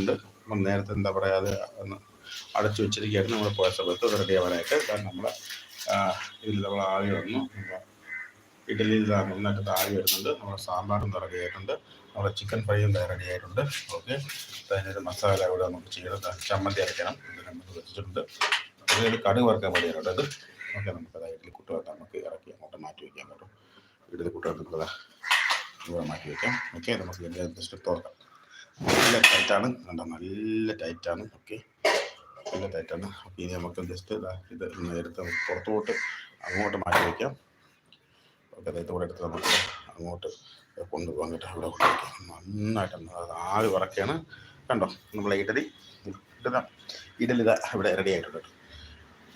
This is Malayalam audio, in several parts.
ഉണ്ട്. നേരത്തെ എന്താ പറയുക അത് ഒന്ന് അടച്ചു വെച്ചിരിക്കുകയായിരുന്നു. നമ്മൾ പോയ സമയത്ത് റെഡി ആവാനായിട്ട് കാരണം നമ്മൾ ഇതിൽ നമ്മൾ ആവി വന്നു. ഇഡലിയിൽ നന്നായിട്ട് ആവി വരുന്നുണ്ട്. നമ്മുടെ സാമ്പാറും റെഡി ആയിട്ടുണ്ട്. നമ്മുടെ ചിക്കൻ ഫ്രൈയും റെഡി ആയിട്ടുണ്ട്. ഓക്കെ. അതിനൊരു മസാല കൂടെ നമുക്ക് ചെയ്യണം. ചമ്മന്തി അരയ്ക്കണം ഇത് നമുക്ക് വെച്ചിട്ടുണ്ട്. അതിൽ കടുക് വറുക്കാൻ മതിയാണ് അത് ഓക്കെ നമുക്കത് ഇഡലി കുട്ടുകാട്ട് നമുക്ക് ഇറക്കി അങ്ങോട്ട് മാറ്റി വയ്ക്കാം കേട്ടോ. ഇഡലി കുട്ടുകാട്ട് നമുക്ക് മാറ്റി വയ്ക്കാം ഓക്കെ നമുക്ക് ഇതിന്റെ തുറക്കാം. നല്ല ടൈറ്റാണ് കണ്ടോ? നല്ല ടൈറ്റാണ് ഓക്കെ നല്ല ടൈറ്റാണ് അപ്പോൾ ഇനി നമുക്ക് ജസ്റ്റ് ഇത് എടുത്ത് പുറത്തോട്ട് അങ്ങോട്ട് മാറ്റി വയ്ക്കാം ഓക്കെ അതായത് ഇവിടെ എടുത്ത് നമുക്ക് അങ്ങോട്ട് കൊണ്ടുപോകാൻ കേട്ടോ അവിടെ കൊണ്ടുവയ്ക്കാം നന്നായിട്ട് ആവി വറക്കുകയാണ്. കണ്ടോ? നമ്മളെ ഇഡലി ഇഡല ഇതാ ഇവിടെ റെഡി ആയിട്ടുണ്ട്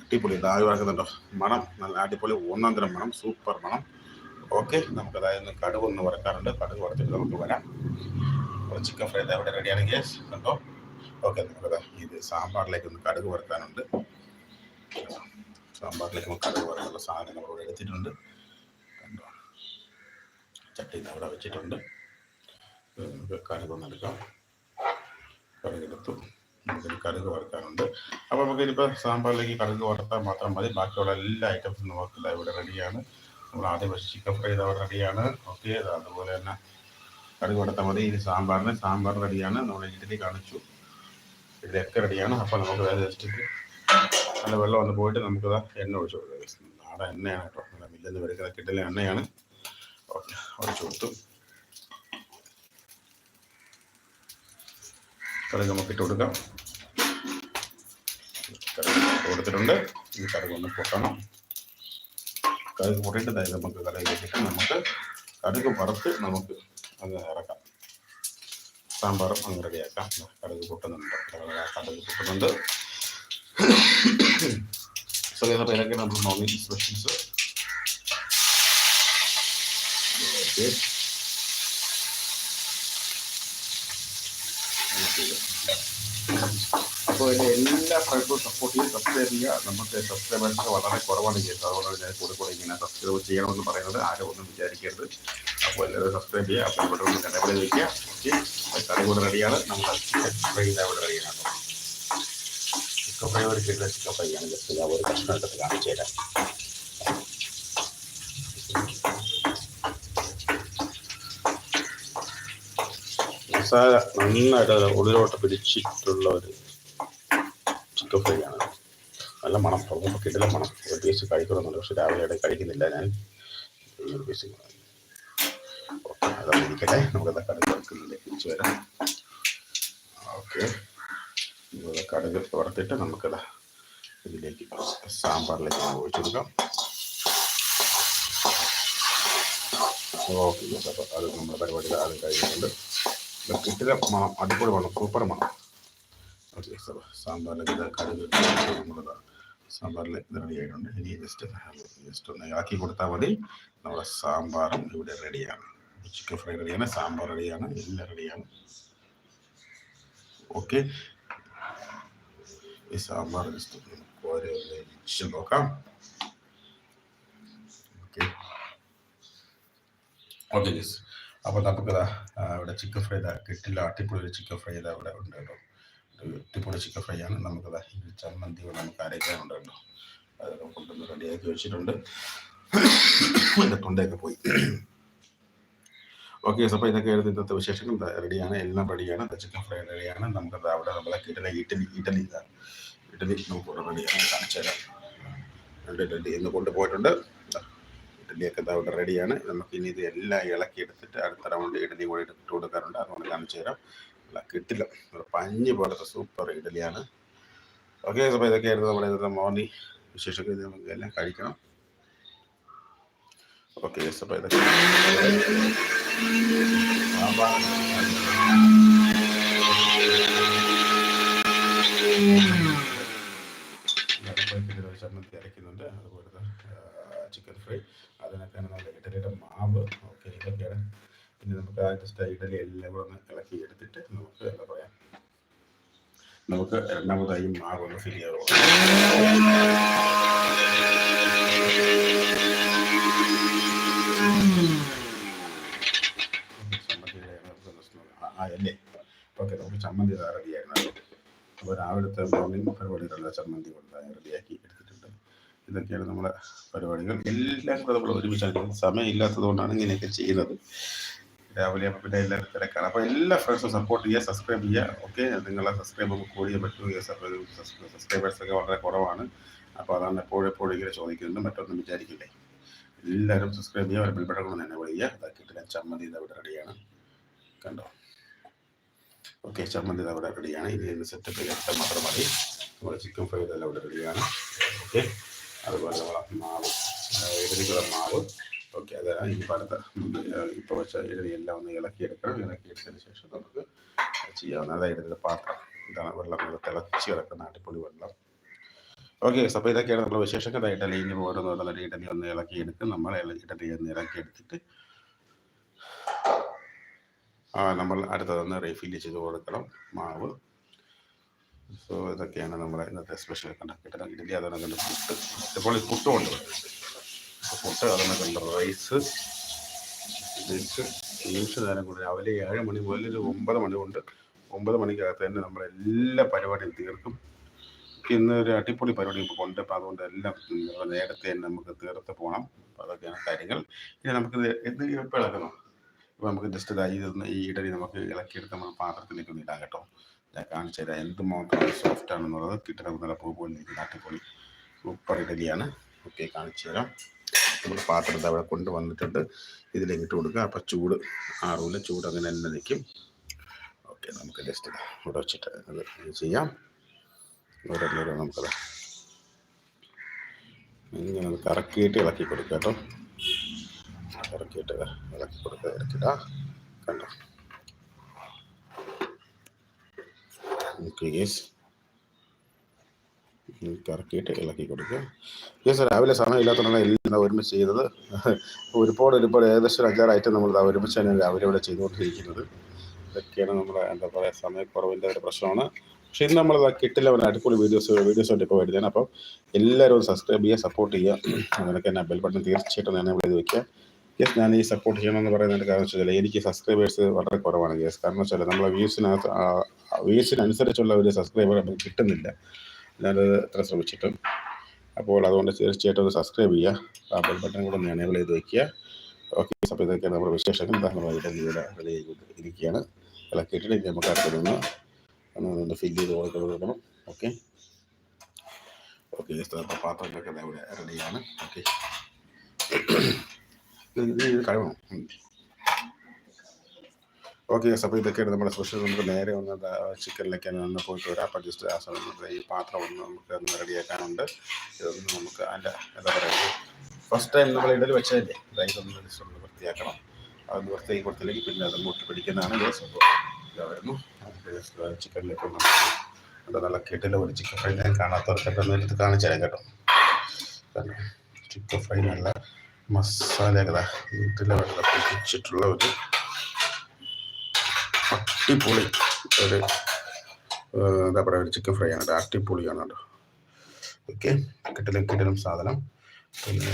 അടിപൊളി. ഇത് ആവി വറക്കുന്നുണ്ടോ? മണം. നല്ല അടിപൊളി. ഒന്നാം തരം മണം. സൂപ്പർ മണം. ഓക്കെ നമുക്ക് അതായത് കടുക് ഒന്ന് വറക്കാറുണ്ട്. കടുക് വറച്ചിട്ട് നമുക്ക് വരാം. അപ്പോൾ ചിക്കൻ ഫ്രൈ അവിടെ റെഡിയാണ് ഗ്യാസ് കണ്ടോ? ഓക്കെ നമുക്കത് ഇത് സാമ്പാറിലേക്ക് ഒന്ന് കടുക് വറുക്കാനുണ്ട്. സാമ്പാറിലേക്ക് നമുക്ക് കടുക് വറുക്കാനുള്ള സാധനം നമ്മളിവിടെ എടുത്തിട്ടുണ്ട്. കണ്ടോ? ചട്ടി അവിടെ വെച്ചിട്ടുണ്ട്. നമുക്ക് കടുക് ഒന്ന് എടുക്കാം. കടുകെടുത്തു നമുക്കൊരു കടുക് വറുക്കാനുണ്ട്. അപ്പോൾ നമുക്ക് സാമ്പാറിലേക്ക് കടുക് വറുത്താൽ മാത്രം മതി. ബാക്കിയുള്ള എല്ലാ ഐറ്റംസും നമുക്ക് ഇവിടെ റെഡിയാണ് നമ്മൾ ആദ്യം വെച്ച് ചിക്കൻ ഫ്രൈ ഇതവിടെ റെഡിയാണ് ഓക്കെ അതുപോലെ തന്നെ കറി കൊടുത്താൽ മതി. ഇനി സാമ്പാറിന് സാമ്പാർ റെഡിയാണ്. നമ്മൾ ഇഡ്ഡലി കാണിച്ചു. ഇഡലിയൊക്കെ റെഡിയാണ്. അപ്പോൾ നമുക്ക് വേറെ ജസ്റ്റ് നല്ല വെള്ളം വന്ന് പോയിട്ട് നമുക്ക് എണ്ണ ഒഴിച്ചു കൊടുക്കാം. നാടൻ എണ്ണയാണ് കേട്ടോ. നല്ല മില്ലെന്ന് വരുന്ന കിട്ടല എണ്ണയാണ്. ഓക്കെ ഒഴിച്ചു കൊടുത്തു. കറി നമുക്ക് ഇട്ട് കൊടുക്കാം. കറി കൊടുത്തിട്ടുണ്ട്. ഈ കറി ഒന്ന് പൊട്ടണം. കടുക് പൊട്ടിയിട്ട് നമുക്ക് കടയിലേക്ക് നമുക്ക് കടുക് വറുത്ത് നമുക്ക് അങ്ങ് ഇറക്കാം. സാമ്പാറും അങ്ങ് റെഡിയാക്കാം. കടുക് പൊട്ടുന്നുണ്ട്. കടുക് പൊട്ടുന്നുണ്ട്. സോ ഇതൊക്കെ നമ്മൾ നോൺ സ്പെഷ്യൽസ് ഓക്കെ. അപ്പോൾ എല്ലാ ഫ്രണ്ട്സും സപ്പോർട്ട് ചെയ്ത് സബ്സ്ക്രൈബ് ചെയ്യുക. നമുക്ക് സബ്സ്ക്രൈബേഴ്സ് വളരെ കുറവാണ് ചെയ്യുന്നത്. അതുകൊണ്ട് ഞാൻ കൂടെ കൂടെ ഇങ്ങനെ സബ്സ്ക്രൈബ് ചെയ്യണമെന്ന് പറയുന്നത്. ആരും ഒന്നും വിചാരിക്കരുത്. അപ്പോൾ എല്ലാവരും സബ്സ്ക്രൈബ് ചെയ്യുക. അപ്പോൾ ഇവിടെ ഒന്ന് കടപടി വയ്ക്കുക ഓക്കെ. കൂടെ റെഡിയാണ്. നമ്മൾ ഇവിടെ റെഡിയാണ്. ചിക്കൻ ഫ്രൈ ഒരു കിട്ടുന്ന ചിക്കൻ ഫ്രൈ ജസ്റ്റ് ഞാൻ ഒരു കഷ്ണം എടുത്ത് നന്നായിട്ട് ഉള്ളിലോട്ട് പിടിച്ചിട്ടുള്ള ഒരു ആണ്. നല്ല മണം. പുറമൊക്കെ കിട്ടില്ല മണം. ഒരു കഴിക്കണമെന്നുണ്ട് പക്ഷെ രാവിലെ ഇടയിൽ കഴിക്കുന്നില്ല ഞാൻ. ഒരു പീസ് അതൊന്നും ഇരിക്കട്ടെ. നമുക്കത് കടുക് തിരിച്ചു വരാം. ഓക്കെ. കടുക് വറുത്തിട്ട് നമുക്കത് ഇതിലേക്ക് സാമ്പാറിലേക്ക് ഒഴിച്ചു കൊടുക്കാം. ഓക്കെ അത് നമ്മുടെ പരിപാടി ആദ്യം കഴിഞ്ഞിട്ടുണ്ട്. കിട്ടില്ല മണം. അടിപൊളി മണം. സൂപ്പർ മണം. ഓക്കെ സാമ്പാറിലേക്ക് ഇത് കടുക് നമ്മളത് സാമ്പാറിൽ ഇത് റെഡി ആയിട്ടുണ്ട്. ഇനി ജസ്റ്റ് ജസ്റ്റ് ഒന്ന് ആക്കി കൊടുത്താൽ മതി. നമ്മുടെ സാമ്പാറും ഇവിടെ റെഡിയാണ് ചിക്കൻ ഫ്രൈ റെഡിയാണ് സാമ്പാർ റെഡിയാണ് എല്ലാം റെഡിയാണ് ഓക്കെ ഈ സാമ്പാർ ജസ്റ്റ് ഓരോ നോക്കാം. ഓക്കെ ഓക്കെ ജസ് അപ്പോൾ നമുക്ക് ഇവിടെ ചിക്കൻ ഫ്രൈ കിട്ടില്ല. അട്ടിപ്പൊളി ചിക്കൻ ഫ്രൈ ഇതാ ഇവിടെ ഉണ്ട് കേട്ടോ. അട്ടിപ്പൊളി ചിക്കൻ ഫ്രൈ ആണ്. നമുക്കത് ഇവിടെ നമുക്ക് അരയ്ക്കാനുണ്ട് കേട്ടോ അതൊക്കെ കൊണ്ടുവന്ന് റെഡിയാക്കി വെച്ചിട്ടുണ്ട്. എന്റെ തൊണ്ടയൊക്കെ പോയി. ഓക്കെ അപ്പോൾ ഇതൊക്കെ ആയിരുന്നു ഇന്നത്തെ വിശേഷങ്ങൾ. റെഡിയാണ് എല്ലാം റെഡിയാണ് ചിക്കൻ ഫ്രൈ റെഡിയാണ് നമുക്കത് അവിടെ നമ്മളെ കിട്ടുന്ന ഇഡലി ഇഡലി ഇഡലി നമുക്ക് റെഡിയാണ് കാണിച്ചു തരാം. രണ്ട് ഇഡലി ഇന്ന് കൊണ്ടുപോയിട്ടുണ്ട് ഇഡലിയൊക്കെ അവിടെ റെഡിയാണ് നമുക്ക് ഇനി ഇത് എല്ലാം ഇളക്കി എടുത്തിട്ട് അടുത്ത റൗണ്ട് ഇഡലി കൂടി ഇട്ട് കൊടുക്കാറുണ്ട്. അതുകൊണ്ട് കാണിച്ചു തരാം. അല്ല കിട്ടില്ല. ഒരു പഞ്ഞ് പോലത്തെ സൂപ്പർ ഇഡലിയാണ്. ഓക്കെ അപ്പോൾ ഇതൊക്കെയായിരുന്നു നമ്മുടെ ഇന്നത്തെ മോർണിംഗ് വിശേഷമൊക്കെ നമുക്ക് എല്ലാം കഴിക്കണം. ഓക്കെ അപ്പോൾ ഇതൊക്കെ. ചമ്മന്തി അരയ്ക്കുന്നുണ്ട്. അതുപോലെ ചിക്കൻ ഫ്രൈ അതിനൊക്കെയാണ് നമ്മുടെ ഇഡലിയുടെ മാവ്. ഓക്കെ ഇതൊക്കെയാണ്. പിന്നെ നമുക്ക് ആ സ്റ്റൈഡിൽ എല്ലാം കൂടെ ഒന്ന് ഇളക്കി എടുത്തിട്ട് നമുക്ക് എന്താ പറയാ. നമുക്ക് രണ്ടാമതായി മാറുന്ന ആ അല്ലേ ഓക്കെ നമുക്ക് ചമ്മന്തി റെഡിയായി ആയിരുന്നു. അപ്പോൾ രാവിലത്തെ മോർണിംഗ് പരിപാടികളുടെ ചമ്മന്തി കൊണ്ട് റെഡിയാക്കി എടുത്തിട്ടുണ്ട്. ഇതൊക്കെയാണ് നമ്മുടെ പരിപാടികൾ. എല്ലാം കൂടെ നമ്മൾ ഒരുമിച്ചാണ് സമയമില്ലാത്തത് കൊണ്ടാണ് ഇങ്ങനെയൊക്കെ ചെയ്യുന്നത്. രാവിലെ അപ്പോൾ പിന്നെ എല്ലാവരും തിരക്കാണ്. അപ്പോൾ എല്ലാ ഫ്രണ്ട്സും സപ്പോർട്ട് ചെയ്യുക സബ്സ്ക്രൈബ് ചെയ്യുക. ഓക്കെ നിങ്ങളെ സബ്സ്ക്രൈബ് നമുക്ക് കൂടിയേ പറ്റൂ. സബ്സ്ക്രൈബേഴ്സ് ഒക്കെ വളരെ കുറവാണ്. അപ്പോൾ അതാണ് എപ്പോഴും എപ്പോഴും ഇങ്ങനെ ചോദിക്കുന്നുണ്ട്. മറ്റൊന്നും വിചാരിക്കില്ലേ? എല്ലാവരും സബ്സ്ക്രൈബ് ചെയ്യുക ഒരു ബിൽബട്ടൺ തന്നെ വിളിക്കുക അതാക്കിയിട്ട് ഞാൻ ചമ്മന്തി ഇത് അവിടെ റെഡിയാണ് കണ്ടോ? ഓക്കെ ചമ്മന്തി ഇത് അവിടെ റെഡിയാണ് ഇനി ഇന്ന് സെറ്റപ്പ് ചെയ്തിട്ട് മാത്രം മതി. നമ്മുടെ ചിക്കൻ ഫ്രൈ ഇതെല്ലാം അവിടെ റെഡിയാണ് ഓക്കെ അതുപോലെ നമ്മളെ മാവ് ഇതിലേക്കുള്ള മാവ്. ഓക്കെ അത് ഇനി അടുത്ത ഇപ്പോൾ വെച്ച എല്ലാം ഒന്ന് ഇളക്കിയെടുക്കണം ഇളക്കിയെടുത്തതിന് ശേഷം നമുക്ക് ചെയ്യാവുന്ന അതായത് ഇതിന്റെ പാത്രം ഇതാണ് വെള്ളം തിളച്ച് കിടക്കുന്ന അടിപൊളി വെള്ളം. ഓക്കെ അപ്പോൾ ഇതൊക്കെയാണ് നമ്മുടെ വിശേഷങ്ങൾ. ഇഡലി ഇനി ഓരോന്ന് ഓരോന്നര ഇഡലി ഒന്ന് ഇളക്കിയെടുക്കും നമ്മൾ ഇഡലി ഒന്ന് ഇളക്കിയെടുത്തിട്ട് ആ നമ്മൾ അടുത്തതൊന്ന് റീഫില്ല് ചെയ്ത് കൊടുക്കണം മാവ്. സോ ഇതൊക്കെയാണ് നമ്മുടെ ഇന്നത്തെ സ്പെഷ്യൽ കണ്ട ഇഡലി അതാണ് കണ്ട് പുട്ട്. ഇപ്പോൾ ഈ പുട്ടും ഉണ്ട് അതാണ് കണ്ട റൈസ് ബീൻസ് ബീൻസ് നേരം കൂടി രാവിലെ ഏഴ് മണി മുതൽ ഒരു ഒമ്പത് മണി കൊണ്ട് ഒമ്പത് മണിക്കകത്ത് തന്നെ നമ്മൾ എല്ലാ പരിപാടിയും തീർക്കും. ഇന്ന് ഒരു അടിപൊളി പരിപാടി ഇപ്പോൾ കൊണ്ട് അപ്പോൾ അതുകൊണ്ട് എല്ലാം നേരത്തെ തന്നെ നമുക്ക് തീർത്ത് പോകണം അപ്പോൾ അതൊക്കെയാണ് കാര്യങ്ങൾ. ഇനി നമുക്ക് എന്ത് ഇളക്കണം ഇപ്പോൾ നമുക്ക് ജസ്റ്റ് ഇതായി ഈ ഇടലി നമുക്ക് ഇളക്കിയെടുത്ത് നമ്മൾ പാത്രത്തിലേക്ക് ഒന്ന് ഇടാം കേട്ടോ. ഞാൻ കാണിച്ചു തരാം. എന്ത് മാത്രം സോഫ്റ്റ് ആണെന്നുള്ളത് കിട്ടണം നല്ല പൂ പോലെ അടിപൊളി സൂപ്പർ ഇഡലിയാണ്. ഓക്കെ കാണിച്ചു തരാം. നമ്മൾ പാത്രത്തെ അവിടെ കൊണ്ടുവന്നിട്ടുണ്ട്. ഇതിലേക്ക് ഇട്ട് കൊടുക്കുക. അപ്പം ചൂട് ആറൂല ചൂട് അങ്ങനെ തന്നെ നിൽക്കും. ഓക്കെ നമുക്ക് ജസ്റ്റ് ഇവിടെ വെച്ചിട്ട് അത് ചെയ്യാം. ഓരോന്നോരോ നമുക്കത് ഇങ്ങനെ അത് കറക്കിയിട്ട് ഇളക്കി കൊടുക്കുക കേട്ടോ. കറക്കിയിട്ട് ഇളക്കി കൊടുക്കുക ഇറക്കിയിട്ടാ കണ്ടോ? ഓക്കെ യെസ് കറക്കിയിട്ട് ഇളക്കി കൊടുക്കുക. യെസ് രാവിലെ സമയമില്ലാത്തതുകൊണ്ടാണ് എല്ലാം ഒരുമിച്ച് ചെയ്തത്. ഒരുപാട് ഒരുപാട് ഏകദേശം അഞ്ചാറ് ഐറ്റം നമ്മൾ ഒരുമിച്ച് തന്നെ രാവിലെ ഇവിടെ ചെയ്തുകൊണ്ടിരിക്കുന്നത്. ഇതൊക്കെയാണ് നമ്മുടെ എന്താ പറയുക സമയക്കുറവിന്റെ ഒരു പ്രശ്നമാണ്. പക്ഷേ ഇന്ന് നമ്മൾ കിട്ടില്ല ഒരു അടിപൊളി വീഡിയോസ് വീഡിയോസ് ആയിട്ട് ഇപ്പോൾ വരുന്നതാണ്. അപ്പം എല്ലാവരും ഒന്ന് സബ്സ്ക്രൈബ് ചെയ്യുക സപ്പോർട്ട് ചെയ്യുക. അങ്ങനെയൊക്കെ തന്നെ ബെൽ ബട്ടൺ തീർച്ചയായിട്ടും തന്നെ ചെയ്ത് വയ്ക്കുക യെസ് ഞാൻ ഈ സപ്പോർട്ട് ചെയ്യണമെന്ന് പറയുന്നതിന്റെ കാരണം വെച്ചാൽ എനിക്ക് സബ്സ്ക്രൈബേഴ്സ് വളരെ കുറവാണ്. യെസ് കാരണം വെച്ചാൽ നമ്മളെ വ്യൂസിനകത്ത് വ്യൂസിനനുസരിച്ചുള്ള ഒരു സബ്സ്ക്രൈബർ കിട്ടുന്നില്ല. ഞാനത് എത്ര ശ്രമിച്ചിട്ടും. അപ്പോൾ അതുകൊണ്ട് തീർച്ചയായിട്ടും ഒന്ന് സബ്സ്ക്രൈബ് ചെയ്യുക. ആ ബെൽ ബട്ടൺ കൂടെ ഒന്ന് എനേബിൾ ചെയ്ത് വയ്ക്കുക ഓക്കെ അപ്പോൾ ഇതൊക്കെയാണ് നമ്മുടെ വിശേഷങ്ങൾ. ഉദാഹരണമായിട്ട് ഇവിടെ ഇരിക്കുകയാണ് ഇളക്കിയിട്ട് നമുക്ക് അടുത്തൊന്ന് ഒന്ന് ഫില്ല് ചെയ്ത് കൊടുക്കണം ഓക്കെ ഓക്കെ പാത്രങ്ങളൊക്കെ ഇവിടെ റെഡിയാണ് ഓക്കെ കഴിവണം. ഓക്കെ അപ്പോൾ ഇതൊക്കെയാണ് നമ്മുടെ സ്പെഷ്യൽ നമുക്ക് നേരെ ഒന്ന് ചിക്കനിലേക്ക് ഒന്ന് പോയിട്ട് വരാം. അപ്പോൾ ജസ്റ്റ് ആ സമയത്ത് ഈ പാത്രം ഒന്ന് നമുക്ക് ഒന്ന് റെഡിയാക്കാനുണ്ട് ഇതൊന്ന് നമുക്ക് അതിന്റെ എന്താ പറയുക ഫസ്റ്റ് ടൈം നമ്മൾ ഇടയിൽ വെച്ചതല്ലേ? റൈസ് ഒന്ന് ജസ്റ്റ് ഒന്ന് വൃത്തിയാക്കണം. അതൊന്ന് വൃത്തിയാക്കി കൊടുത്തില്ലെങ്കിൽ പിന്നെ അത് മുട്ടി പിടിക്കുന്നതാണ് ഈ സംഭവം. ഇതായിരുന്നു ചിക്കനിലേക്ക് ഒന്ന് അത് നല്ല കെട്ടിൽ ഒരു ചിക്കൻ ഫ്രൈ ഞാൻ കാണാത്തവർക്കൊക്കെ ഒന്ന് എടുത്ത് കാണിച്ചു തരാം കേട്ടോ. ചിക്കൻ ഫ്രൈ നല്ല മസാല വീട്ടിലെ വെള്ളം പിടിച്ചിട്ടുള്ള ഒരു അടിപൊളി ഒരു എന്താ പറയുക ഒരു ചിക്കൻ ഫ്രൈ ആണ്. അട്ടിപ്പൊളിയാണ് കേട്ടോ. ഓക്കെ കിട്ടലും കിട്ടലും സാധനം. പിന്നെ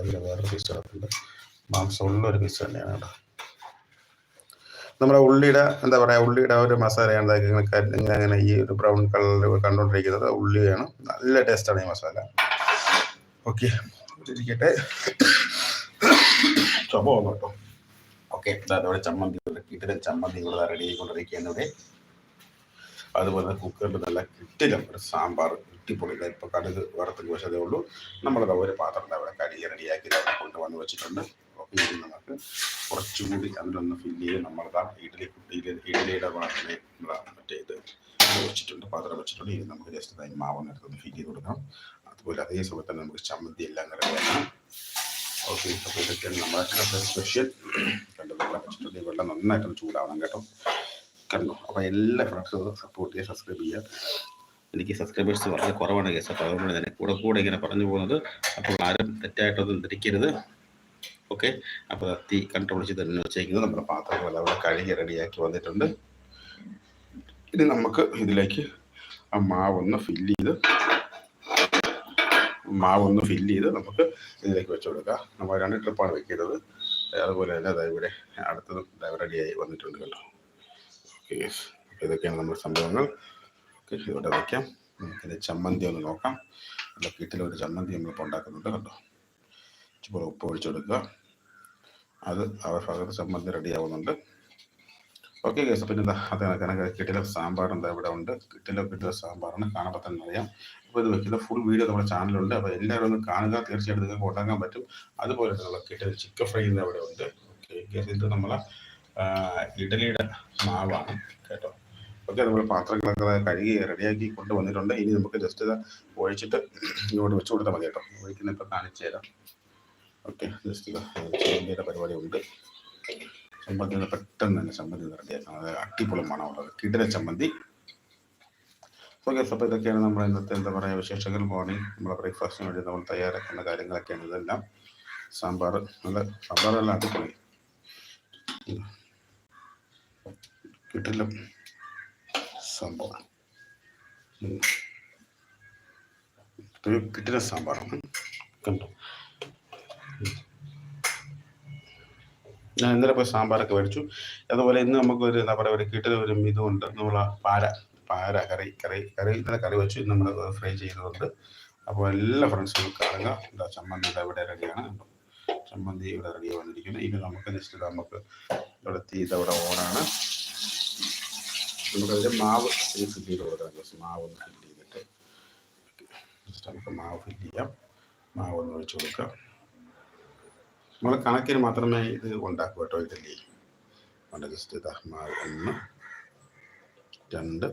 ഇതിൽ വേറൊരു പീസ് കിടക്കുന്നുണ്ട് മാംസമുള്ള ഒരു പീസ് തന്നെയാണ് കേട്ടോ. നമ്മുടെ ഉള്ളിയുടെ എന്താ പറയുക ഉള്ളിയുടെ ഒരു മസാലയാണ്. ഇങ്ങനെ അങ്ങനെ ഈ ഒരു ബ്രൗൺ കളറിൽ കണ്ടുകൊണ്ടിരിക്കുന്നത് ഉള്ളിയാണ്. നല്ല ടേസ്റ്റാണ് ഈ മസാല. ഓക്കെ ഇരിക്കട്ടെ ചുമ വന്നു കേട്ടോ. ഓക്കെ അതോടെ ചമ്മന്തി കിട്ടിയ ചമ്മന്തി നിങ്ങൾ റെഡി ആയിക്കൊണ്ടിരിക്കുകയാണ് ഇവിടെ. അതുപോലെ കുക്കറിൽ നല്ല കിട്ടിലും ഒരു സാമ്പാർ കിട്ടിപ്പൊളി ഇപ്പോൾ കടുക് വറുത്ത് വശതേ ഉള്ളൂ. നമ്മളത് ഒരു പാത്രത്തിൽ അവിടെ കഴുകി റെഡിയാക്കി അവിടെ കൊണ്ടുവന്ന് വെച്ചിട്ടുണ്ട്. നമുക്ക് കുറച്ചുകൂടി അതിലൊന്ന് ഫില്ല് ചെയ്ത് നമ്മളതാ ഇഡലി കുട്ടിയിൽ ഇഡലിയുടെ നമ്മളാ മറ്റേ ഇത് വെച്ചിട്ടുണ്ട് പാത്രം വെച്ചിട്ടുണ്ട്. ഇനി നമുക്ക് ജസ്റ്റ് അതിന് മാവൊന്ന് എടുത്തൊന്ന് ഫില്ല് ചെയ്ത് കൊടുക്കാം അതുപോലെ അതേ സമയത്ത് തന്നെ നമുക്ക് ചമ്മന്തി എല്ലാം റെഡിയാക്കണം ഓക്കെ അപ്പോൾ ഇതൊക്കെയാണ് നമ്മുടെ സ്പെഷ്യൽ കണ്ടു വെള്ളം വെച്ചിട്ടുണ്ട് വെള്ളം നന്നായിട്ടൊന്ന് ചൂടാവണം കേട്ടോ. കണ്ടു അപ്പോൾ എല്ലാ ഫ്രണ്ട്സും സപ്പോർട്ട് ചെയ്യുക സബ്സ്ക്രൈബ് ചെയ്യുക. എനിക്ക് സബ്സ്ക്രൈബേഴ്സ് വളരെ കുറവാണ് കേസ് അപ്പോൾ അതുകൊണ്ട് തന്നെ കൂടെ കൂടെ ഇങ്ങനെ പറഞ്ഞു പോകുന്നത്. അപ്പോൾ ആരും തെറ്റായിട്ടൊന്നും ധരിക്കരുത്. ഓക്കെ അപ്പോൾ തീ കൺട്രോൾ ചെയ്ത് തന്നെ വെച്ചേക്കുന്നത് നമ്മുടെ പാത്രങ്ങൾ അവിടെ കഴുകി റെഡിയാക്കി വന്നിട്ടുണ്ട്. ഇനി നമുക്ക് ഇതിലേക്ക് ആ മാവൊന്ന് ഫില്ല് ചെയ്ത് മാവൊന്ന് ഫില്ല് ചെയ്ത് നമുക്ക് ഇതിലേക്ക് വെച്ച് കൊടുക്കാം. നമ്മൾ രണ്ട് ട്രിപ്പാണ് വെക്കുന്നത് അതുപോലെ തന്നെ അതായത് ഇവിടെ അടുത്തതും റെഡിയായി വന്നിട്ടുണ്ട് കേട്ടോ. ഓക്കെ ഇതൊക്കെയാണ് നമ്മുടെ സംഭവങ്ങൾ. ഓക്കെ ഇവിടെ വയ്ക്കാം നമുക്കിത് ചമ്മന്തി ഒന്ന് നോക്കാം. നമ്മുടെ കിട്ടിലൊരു ചമ്മന്തി നമ്മളിപ്പോൾ ഉണ്ടാക്കുന്നുണ്ട് കണ്ടോ? ഇച്ചിപ്പോൾ ഉപ്പ് ഒഴിച്ചു കൊടുക്കുക. അത് അവരുടെ ചമ്മന്തി റെഡി ആവുന്നുണ്ട്. ഓക്കെ കേസ് പിന്നെ എന്താ അത് കണക്ക് കിട്ടില സാമ്പാർ എന്താ ഇവിടെ ഉണ്ട്. കിട്ടില കിട്ടില സാമ്പാറാണ്. കാണുമ്പോൾ തന്നെ അറിയാം. അപ്പോൾ ഇത് വെക്കുന്ന ഫുൾ വീഡിയോ നമ്മുടെ ചാനലുണ്ട് അപ്പോൾ എല്ലാവരും ഒന്ന് കാണുക. തീർച്ചയായിട്ടും നിങ്ങൾക്ക് ഉണ്ടാക്കാൻ പറ്റും. അതുപോലെ തന്നെ കിട്ടിയ ചിക്കൻ ഫ്രൈ ഇന്ന് അവിടെ ഉണ്ട്. ഓക്കെ കേസ് ഇത് നമ്മളെ ഇഡലിയുടെ മാവാണ്. കേട്ടോ? ഓക്കെ നമ്മൾ പാത്രങ്ങളൊക്കെ കഴുകി റെഡിയാക്കി കൊണ്ടുവന്നിട്ടുണ്ട്. ഇനി നമുക്ക് ജസ്റ്റ് ഇത് ഒഴിച്ചിട്ട് ഇങ്ങോട്ട് വെച്ച് കൊടുത്താൽ മതി കേട്ടോ. ഒഴിക്കുന്ന ഇപ്പോൾ കാണിച്ചു തരാം. ഓക്കെ ജസ്റ്റ് ഇത് പരിപാടി ഉണ്ട്. ചമ്മന്തി പെട്ടെന്ന് തന്നെ ചമ്മന്തി റെഡിയാക്കണം അത് അടിപൊളി മണമുള്ളത് കിടില ചമ്മന്തി. ഓക്കെ അപ്പോൾ ഇതൊക്കെയാണ് നമ്മുടെ ഇന്നത്തെ എന്താ പറയുക വിശേഷങ്ങൾ. മോർണിംഗ് നമ്മുടെ ബ്രേക്ക്ഫാസ്റ്റിന് വേണ്ടി നമ്മൾ തയ്യാറാക്കുന്ന കാര്യങ്ങളൊക്കെയാണ് ഇതെല്ലാം. സാമ്പാർ. നല്ല സാമ്പാറെല്ലാം അടിപൊളി. കിട്ടില്ല സാമ്പാർ. കിട്ടുന്ന സാമ്പാറാണ്. കണ്ടോ? ഞാൻ ഇന്നലെ പോയി സാമ്പാറൊക്കെ മേടിച്ചു. അതുപോലെ ഇന്ന് നമുക്ക് ഒരു എന്താ പറയുക ഒരു കിട്ടുന്ന ഒരു ഇതുണ്ട് നമ്മളെ പാര പാര കറി കറി കറി ഇന്നലെ കറി വെച്ചു. ഇന്ന് നമ്മൾ ഫ്രൈ ചെയ്തതുണ്ട്. അപ്പോൾ എല്ലാ ഫ്രണ്ട്സും കാണുക എന്താ ചമ്മന്തി ഇവിടെ റെഡിയാണ്. ചമ്മന്തി ഇവിടെ റെഡി വന്നിരിക്കുന്നത് ഇനി നമുക്ക് ജസ്റ്റ് നമുക്ക് ഇവിടെ തീ ഇതവിടെ ഓണാണ് നമുക്കതിന്റെ മാവ് ഫില്ല് ചെയ്ത് കൊടുക്കാം. ജസ്റ്റ് മാവ് ഒന്ന് ഫില്ല് ചെയ്തിട്ട്. ജസ്റ്റ് നമുക്ക് മാവ് ഫില്ല് ചെയ്യാം. മാവ് ഒന്ന് ഒഴിച്ചു കൊടുക്കാം. നമ്മൾ കണക്കിന് മാത്രമേ ഇത് ഉണ്ടാക്കൂ കേട്ടോ. ഇതല്ലേ ഒന്ന് രണ്ട്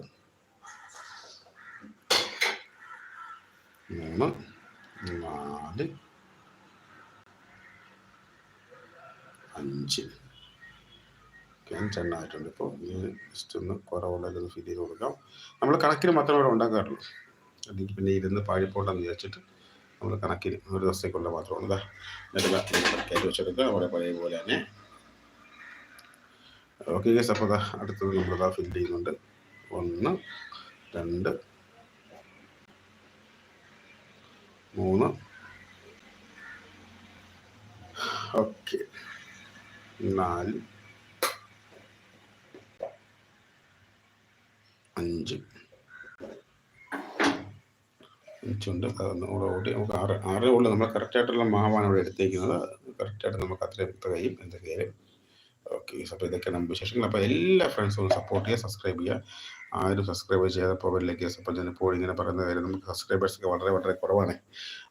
മൂന്ന് നാല് അഞ്ച്. അഞ്ചെണ്ണമായിട്ടുണ്ട് ഇപ്പോൾ ഈ ജസ്റ്റ് ഒന്ന് കുറവുള്ളത് ഫിൽ ചെയ്ത് കൊടുക്കാം. നമ്മൾ കണക്കിന് മാത്രമേ ഇവിടെ ഉണ്ടാക്കാറുള്ളൂ. അല്ലെങ്കിൽ പിന്നെ ഇരുന്ന് പാഴിപ്പോണ്ടെന്ന് വിചാരിച്ചിട്ട് നമ്മൾ കണക്കിന് ഒരു ദിവസത്തേക്കുള്ള മാത്രമാണ് ഇതാ എന്നിട്ട് കയറ്റി വെച്ചെടുക്കുക. അവിടെ പഴയ പോലെ തന്നെ. ഓക്കെ ഗസ് അപ്പോൾ ഇതാ അടുത്തത് നമ്മളിതാ ഫില്ല് ചെയ്യുന്നുണ്ട്. ഒന്ന് രണ്ട് മൂന്ന്. ഓക്കെ നാല് അഞ്ച്. അഞ്ചുണ്ട് അതൊന്ന് കൂടെ കൂടി നമുക്ക് ആറ് ആറ് ഉള്ളു നമ്മൾ കറക്റ്റായിട്ടുള്ള മാവാണ് ഇവിടെ എടുത്തേക്കുന്നത്. കറക്റ്റായിട്ട് നമുക്ക് അത്രയും തികയും എന്റെ പേര്. ഓക്കെ അപ്പോൾ ഇതൊക്കെ നമ്മൾ വിശേഷങ്ങൾ. അപ്പോൾ എല്ലാ ഫ്രണ്ട്സും സപ്പോർട്ട് ചെയ്യുക സബ്സ്ക്രൈബ് ചെയ്യുക. ആരും സബ്സ്ക്രൈബ് ചെയ്യാതെ പോകലിലേക്ക് അപ്പോൾ ഞാൻ ഇപ്പോൾ ഇങ്ങനെ പറയുന്ന കാര്യം നമുക്ക് സബ്സ്ക്രൈബേഴ്സൊക്കെ വളരെ വളരെ കുറവാണ്.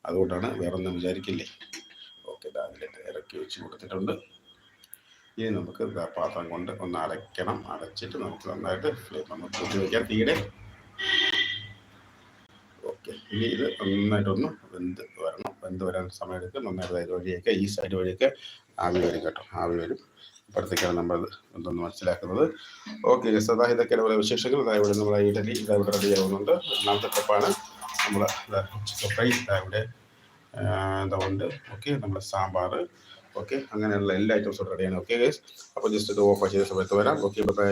അതുകൊണ്ടാണ് വേറെ ഒന്നും വിചാരിക്കില്ലേ ഓക്കെ അതിലേക്ക് ഇറക്കി വെച്ച് കൊടുത്തിട്ടുണ്ട്. ഇനി നമുക്ക് പാത്രം കൊണ്ട് ഒന്ന് അടയ്ക്കണം. അടച്ചിട്ട് നമുക്ക് നന്നായിട്ട് നമുക്ക് കൂട്ടി വയ്ക്കാം തീരെ ഓക്കെ. ഇനി ഇത് നന്നായിട്ടൊന്ന് വെന്ത് വരണം. വെന്ത് വരാൻ സമയമെടുക്കും. നന്നായിട്ട് ഇത് വഴിയൊക്കെ ഈ സൈഡ് വഴിയൊക്കെ ആവി വരും കേട്ടോ. ആവി വരും. അപ്പോഴത്തേക്കാണ് നമ്മൾ എന്തൊന്ന് മനസ്സിലാക്കുന്നത്. ഓക്കെ സദാ ഇതൊക്കെ ഇവിടെ വിശേഷങ്ങൾ. ഇതാ ഇവിടെ നമ്മൾ ഇഡലി ഇതായി ഇവിടെ റെഡി ആവുന്നുണ്ട്. രണ്ടാമത്തെ കപ്പാണ് നമ്മൾ ചിക്കൻ ഫ്രൈ ഇതാ ഇവിടെ ആ, എന്താ ഉണ്ട്. ഓക്കെ നമ്മുടെ സാമ്പാർ. ഓക്കെ അങ്ങനെയുള്ള എല്ലാ ഐറ്റംസും റെഡിയാണ് ഓക്കെ ഗൈസ് അപ്പോൾ ജസ്റ്റ് ഇത് ഓഫ് ചെയ്ത സമയത്ത് വരാം. Okay bye